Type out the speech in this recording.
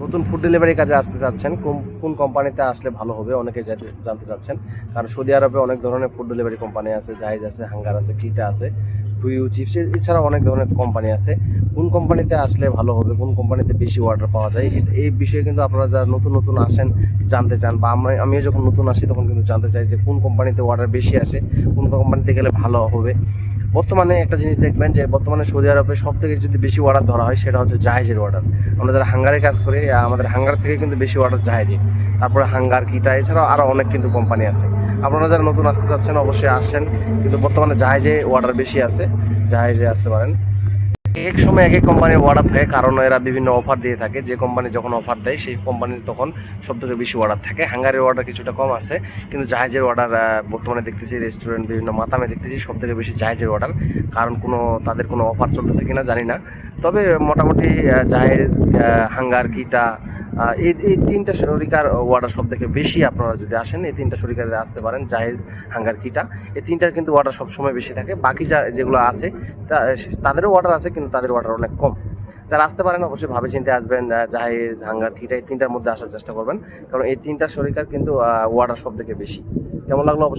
নতুন food delivery কাজে আসতে চাচ্ছেন, কোন- কোন কোম্পানিতে আসলে ভালো হবে অনেকে জানতে- চাচ্ছেন। কারণ সৌদি আরবে অনেক ধরনের ফুড ডেলিভারি কোম্পানি আছে, জাহাজ আছে হাঙ্গার আছে কিটা আছে টুইউ চিপস এছাড়াও অনেক ধরনের কোম্পানি আছে। কোন কোম্পানিতে আসলে ভালো হবে, কোন কোম্পানিতে বেশি অর্ডার পাওয়া যায় এই বিষয়ে কিন্তু আপনারা যারা নতুন নতুন আসেন, জানতে চান, বা আমি আমিও যখন নতুন আসি তখন কিন্তু জানতে চাই যে কোন কোম্পানিতে অর্ডার বেশি আসে, কোন কোম্পানিতে গেলে ভালো হবে। বর্তমানে একটা জিনিস দেখবেন যে বর্তমানে সৌদি আরবে সব থেকে যদি বেশি অর্ডার ধরা হয়, সেটা হচ্ছে জাহাজের অর্ডার আমরা যারা হাঙ্গারে কাজ করি আমাদের হাঙ্গার থেকে কিন্তু বেশি অর্ডার জাহাজে। তারপরে হাঙ্গার কিটা, এছাড়াও আরও অনেক কিন্তু কোম্পানি আছে। আপনারা যারা নতুন আসতে চাচ্ছেন, অবশ্যই আসছেন কিন্তু বর্তমানে জাহাজে অর্ডার বেশি আছে। জাহাজে আসতে পারেন। এক সময় এক এক কোম্পানির অর্ডার থাকে, কারণ এরা বিভিন্ন অফার দিয়ে থাকে। যে কোম্পানি যখন অফার দেয়, সেই কোম্পানির তখন সব থেকে বেশি অর্ডার থাকে। হাঙ্গারের অর্ডার কিছুটা কম আছে, কিন্তু জাহাজের অর্ডার বর্তমানে দেখতেছি রেস্টুরেন্ট বিভিন্ন মাতামে দেখতেছি, সব থেকে বেশি জাহাজের অর্ডার কারণ কোনো, তাদের কোনো অফার চলতেছে কিনা জানি না। তবে মোটামুটি জাহেজ হাঙ্গার কিটা এই এই তিনটা শরিকার অর্ডার সব থেকে বেশি আপনারা যদি আসেন, এই তিনটা শরিকারে আসতে পারেন, জাহেজ, হাঙ্গার, কিটা। এই তিনটার কিন্তু অর্ডার সবসময় বেশি থাকে। বাকি যা যেগুলো আছে, তা- তাদেরও অর্ডার আছে, কিন্তু তাদের অর্ডার অনেক কম। যারা আসতে পারেন, অবশ্যই ভাবে চিন্তে আসবেন জাহেজ, হাঙ্গার, কিটা, এই তিনটার মধ্যে আসার চেষ্টা করবেন। কারণ এই তিনটা শরিকার কিন্তু অর্ডার সব থেকে বেশি। কেমন লাগল? অবশ্যই